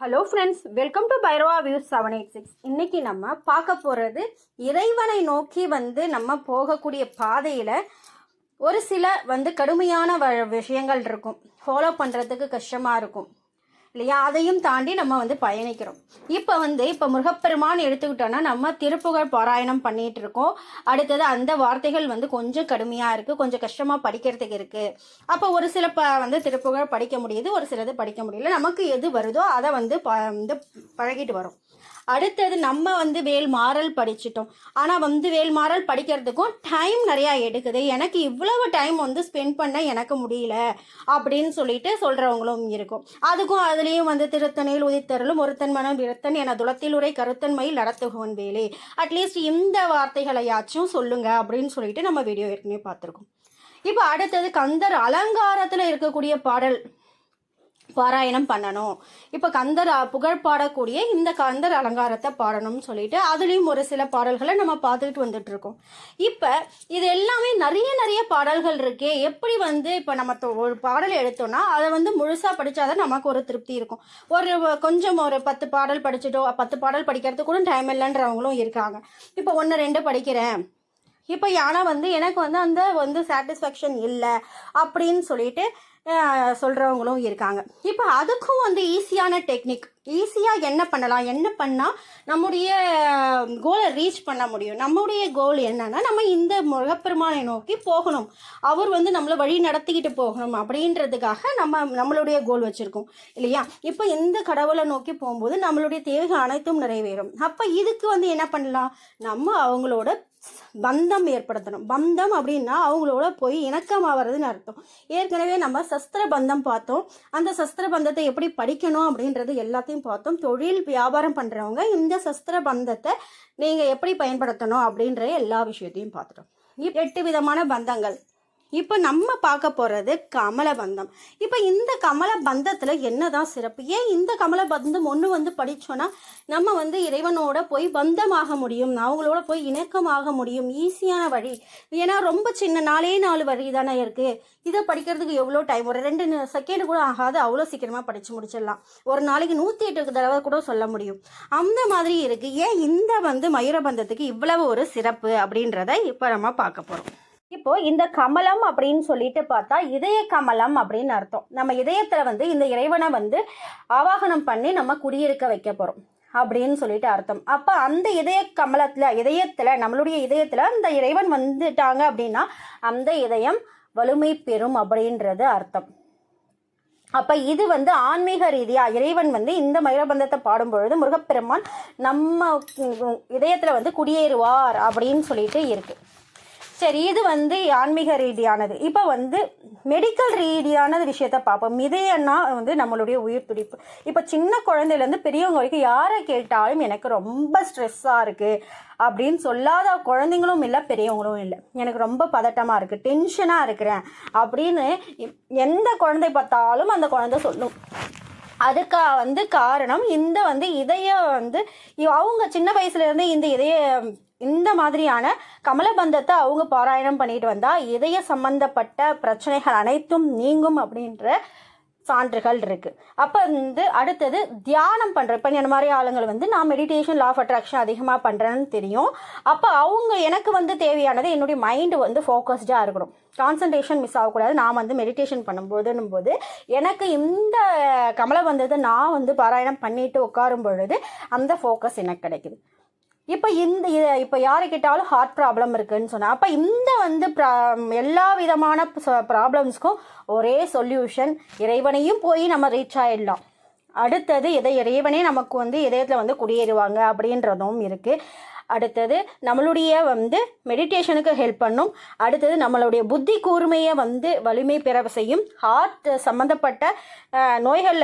Hello friends welcome to Bhairava views seven eight six இன்னைக்கு நம்ம பார்க்க போகிறது இறைவனை நோக்கி வந்து நம்ம போகக்கூடிய பாதையில் ஒரு சில வந்து கடுமையான வ விஷயங்கள் இருக்கும். ஃபாலோ பண்ணுறதுக்கு கஷ்டமாக இருக்கும். இல்லையா? அதையும் தாண்டி நம்ம வந்து பயணிக்கிறோம். இப்போ வந்து இப்போ முருகப்பெருமான் எடுத்துக்கிட்டோன்னா நம்ம திருப்புகழ் பாராயணம் பண்ணிட்டு இருக்கோம். அடுத்தது அந்த வார்த்தைகள் வந்து கொஞ்சம் கடுமையாக இருக்குது கொஞ்சம் கஷ்டமாக படிக்கிறதுக்கு இருக்குது அப்போ ஒரு சில ப வந்து திருப்புகழ் படிக்க முடியுது ஒரு சிலது படிக்க முடியல. நமக்கு எது வருதோ அதை வந்து ப வந்து பழகிட்டு வரும். அடுத்தது நம்ம வந்து வேல் மாறல் படிச்சிட்டோம். ஆனால் வந்து வேல் மாறல் படிக்கிறதுக்கும் டைம் நிறையா எடுக்குது. எனக்கு இவ்வளவு டைம் வந்து ஸ்பெண்ட் பண்ண எனக்கு முடியல அப்படின்னு சொல்லிட்டு சொல்கிறவங்களும் இருக்கும். அதுக்கும் அதுலேயும் வந்து திருத்தனையில் உதித்தருளும் ஒருத்தன் மனம் விருத்தன் என துளத்தில் உரை கருத்தன்மையில் நடத்துகவன் வேலே. அட்லீஸ்ட் இந்த வார்த்தைகளையாச்சும் சொல்லுங்க அப்படின்னு சொல்லிட்டு நம்ம வீடியோ ஏற்கனவே பார்த்துருக்கோம். இப்போ அடுத்தது கந்தர் அலங்காரத்தில் இருக்கக்கூடிய பாடல். பாராயணம் பண்ணணும். இப்போ கந்தர் புகழ் பாடக்கூடிய இந்த கந்தர் அலங்காரத்தை பாடணும்னு சொல்லிட்டு அதுலேயும் ஒரு சில பாடல்களை நம்ம பார்த்துக்கிட்டு வந்துட்டு இருக்கோம் இப்போ இது எல்லாமே நிறைய நிறைய பாடல்கள் இருக்கே. எப்படி வந்து இப்போ நம்ம தொ- ஒரு பாடல் எடுத்தோம்னா அதை வந்து முழுசாக படித்தாதான் நமக்கு ஒரு திருப்தி இருக்கும். ஒரு கொஞ்சம் ஒரு பத்து பாடல் படிச்சுட்டோ பத்து பாடல் படிக்கிறதுக்கு கூட டைம் இல்லைன்றவங்களும் இருக்காங்க. இப்போ ஒன்று ரெண்டு படிக்கிறேன். இப்போ ஆனால் வந்து எனக்கு வந்து அந்த வந்து சாட்டிஸ்ஃபேக்ஷன் இல்லை அப்படின்னு சொல்லிட்டு சொல்கிறவங்களும் இருக்காங்க. இப்போ அதுக்கும் வந்து ஈஸியான டெக்னிக் ஈஸியாக என்ன பண்ணலாம்? என்ன பண்ணால் நம்முடைய கோலை ரீச் பண்ண முடியும்? நம்முடைய கோல் என்னன்னா நம்ம இந்த முருகப்பெருமானை நோக்கி போகணும். அவர் வந்து நம்மளை வழி நடத்திக்கிட்டு போகணும் அப்படின்றதுக்காக நம்ம நம்மளுடைய கோல் வச்சுருக்கோம். இல்லையா? இப்போ இந்த கடவுளை நோக்கி போகும்போது நம்மளுடைய தேவைகள் அனைத்தும் நிறைவேறும். அப்போ இதுக்கு வந்து என்ன பண்ணலாம்? நம்ம அவங்களோட பந்தம் ஏற்படுத்தணும். பந்தம் அப்படின்னா அவங்களோட போய் இணக்கமாகிறதுன்னு அர்த்தம். ஏற்கனவே நம்ம சஸ்திர பந்தம் பார்த்தோம். அந்த சஸ்திர பந்தத்தை எப்படி படிக்கணும் அப்படின்றது எல்லாத்தையும் பார்த்தோம். தொழில் வியாபாரம் பண்ணுறவங்க இந்த சஸ்திர பந்தத்தை நீங்கள் எப்படி பயன்படுத்தணும் அப்படின்ற எல்லா விஷயத்தையும் பார்த்துட்டோம். எட்டு விதமான பந்தங்கள். இப்போ நம்ம பார்க்க போகிறது கமல பந்தம் இப்போ இந்த கமல பந்தத்தில் என்னதான் சிறப்பு? ஏன் இந்த கமலபந்தம் ஒன்று வந்து படித்தோன்னா நம்ம வந்து இறைவனோட போய் பந்தமாக முடியும் அவங்களோட போய் இணக்கமாக முடியும் ஈஸியான வழி. ஏன்னா ரொம்ப சின்ன நாலே நாலு வழி தானே இருக்குது இதை படிக்கிறதுக்கு எவ்வளோ டைம் ஒரு ரெண்டு செகண்ட் கூட ஆகாது அவ்வளோ சீக்கிரமாக படித்து முடிச்சிடலாம். ஒரு நாளைக்கு நூற்றி எட்டு தடவை கூட சொல்ல முடியும். அந்த மாதிரி இருக்குது ஏன் இந்த வந்து மயூரபந்தத்துக்கு இவ்வளவு ஒரு சிறப்பு அப்படின்றத இப்போ நம்ம பார்க்க போகிறோம் இப்போ இந்த கமலம் அப்படின்னு சொல்லிட்டு பார்த்தா இதய கமலம் அப்படின்னு அர்த்தம். நம்ம இதயத்துல வந்து இந்த இறைவனை வந்து ஆவாகனம் பண்ணி நம்ம குடியிருக்க வைக்க போறோம் அப்படின்னு சொல்லிட்டு அர்த்தம். அப்ப அந்த இதய கமலத்துல இதயத்துல நம்மளுடைய இதயத்துல அந்த இறைவன் வந்துட்டாங்க அப்படின்னா அந்த இதயம் வலிமை பெறும் அப்படின்றது அர்த்தம். அப்ப இது வந்து ஆன்மீக ரீதியா இறைவன் வந்து இந்த மயூரபந்தத்தை பாடும் பொழுது முருகப்பெருமான் நம்ம இதயத்தில் இதயத்துல வந்து குடியேறுவார் அப்படின்னு சொல்லிட்டு இருக்கு. சரி இது வந்து ஆன்மீக ரீதியானது. இப்போ வந்து மெடிக்கல் ரீதியானது விஷயத்த பார்ப்போம். இதயன்னா வந்து நம்மளுடைய உயிர் துடிப்பு. இப்போ சின்ன குழந்தையிலேருந்து பெரியவங்க வரைக்கும் யாரை கேட்டாலும் எனக்கு ரொம்ப ஸ்ட்ரெஸ்ஸாக இருக்குது அப்படின்னு சொல்லாத குழந்தைங்களும் இல்லை பெரியவங்களும் இல்லை. எனக்கு ரொம்ப பதட்டமாக இருக்குது டென்ஷனாக இருக்கிறேன் அப்படின்னு எந்த குழந்தை பார்த்தாலும் அந்த குழந்தை சொல்லும். அதுக்கா வந்து காரணம் இந்த வந்து இதய வந்து அவங்க சின்ன வயசுலேருந்து இந்த இதய இந்த மாதிரியான கமலபந்தத்தை அவங்க பாராயணம் பண்ணிட்டு வந்தா இதய சம்பந்தப்பட்ட பிரச்சனைகள் அனைத்தும் நீங்கும் அப்படின்ற சான்றுகள் இருக்கு. அப்போ வந்து அடுத்தது தியானம் பண்ணுற இப்போ என்ன மாதிரி ஆளுங்கள் வந்து நான் மெடிடேஷன் லா ஆஃப் அட்ராக்ஷன் அதிகமாக பண்ணுறேன்னு தெரியும். அப்போ அவங்க எனக்கு வந்து தேவையானது என்னுடைய மைண்டு வந்து ஃபோக்கஸ்டாக இருக்கணும். கான்சன்ட்ரேஷன் மிஸ் ஆகக்கூடாது. நான் வந்து மெடிடேஷன் பண்ணும்போதுன்னும் போது எனக்கு இந்த கமலபந்தத்தை நான் வந்து பாராயணம் பண்ணிட்டு உட்காரும் பொழுது அந்த ஃபோக்கஸ் எனக்கு கிடைக்குது. இப்போ இந்த இப்போ யாரு கேட்டாலும் ஹார்ட் ப்ராப்ளம் இருக்குதுன்னு சொன்னால் அப்போ இந்த வந்து ப்ரா- எல்லா விதமான ப்ராப்ளம்ஸ்க்கும் ஒரே சொல்யூஷன் இறைவனையும் போய் நம்ம ரீச் ஆயிடலாம். அடுத்தது இதை இறைவனே நமக்கு வந்து இதயத்தில் வந்து குடியேறுவாங்க அப்படின்றதும் இருக்குது அடுத்தது நம்மளுடைய வந்து மெடிடேஷனுக்கு ஹெல்ப் பண்ணும். அடுத்தது நம்மளுடைய புத்தி கூர்மையை வந்து வலிமை பெற செய்யும். ஹார்ட் சம்மந்தப்பட்ட அஹ்,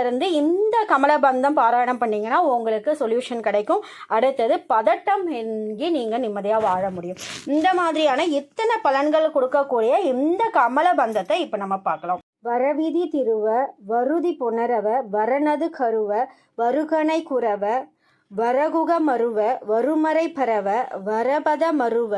இருந்து இந்த கமலபந்தம் பாராயணம் பண்ணிங்கன்னா உங்களுக்கு சொல்யூஷன் கிடைக்கும். அடுத்தது பதட்டம் எங்கி நீங்கள் நிம்மதியாக வாழ முடியும். இந்த மாதிரியான இத்தனை பலன்கள் கொடுக்கக்கூடிய இந்த கமலபந்தத்தை இப்போ நம்ம பார்க்கலாம். வரவிதி திருவ வருதி புணரவ வரணது கருவ வருகனை குறவ வரகுக மருவ வருமறை பரவ வரபத மருவ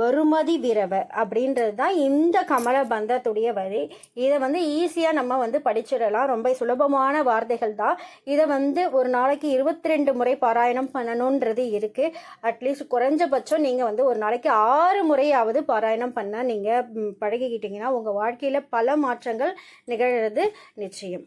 வருமதி விரவ அப்படின்றது தான் இந்த கமல பந்தத்துடைய வரி இதை வந்து ஈஸியாக நம்ம வந்து படிச்சிடலாம். ரொம்ப சுலபமான வார்த்தைகள் தான். இதை வந்து ஒரு நாளைக்கு இருபத்தி ரெண்டு முறை பாராயணம் பண்ணணுன்றது இருக்குது அட்லீஸ்ட் குறைஞ்சபட்சம் நீங்கள் வந்து ஒரு நாளைக்கு ஆறு முறையாவது பாராயணம் பண்ண நீங்கள் பழகிக்கிட்டீங்கன்னா உங்கள் வாழ்க்கையில் பல மாற்றங்கள் நிகழ்கிறது நிச்சயம்.